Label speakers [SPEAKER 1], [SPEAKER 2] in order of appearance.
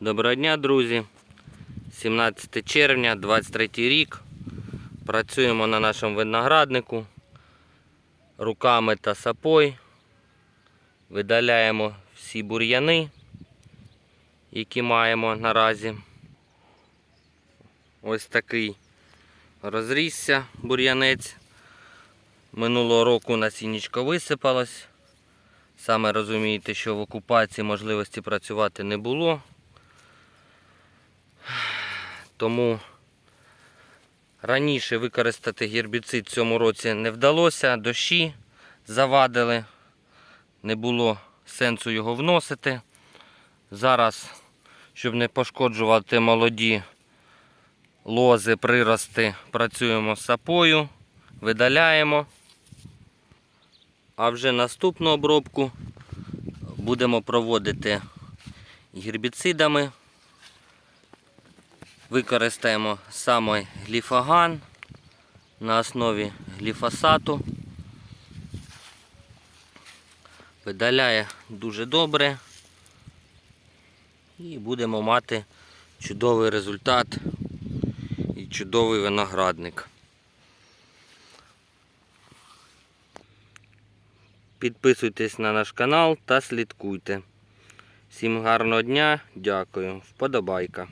[SPEAKER 1] Доброго дня, друзі. 17 червня, 23 рік. Працюємо на нашому винограднику руками та сапой. Видаляємо всі бур'яни, які маємо наразі. Ось такий розрісся бур'янець. Минулого року насіннячко висипалось. Саме розумієте, що в окупації можливості працювати не було. Тому раніше використати гербіцид в цьому році не вдалося, дощі завадили, не було сенсу його вносити. Зараз, щоб не пошкоджувати молоді лози, прирости, працюємо з сапою, видаляємо. А вже наступну обробку будемо проводити гербіцидами. Використаємо саме гліфаган на основі гліфосату. Видаляє дуже добре. І будемо мати чудовий результат і чудовий виноградник. Підписуйтесь на наш канал та слідкуйте. Всім гарного дня, дякую. Вподобайка.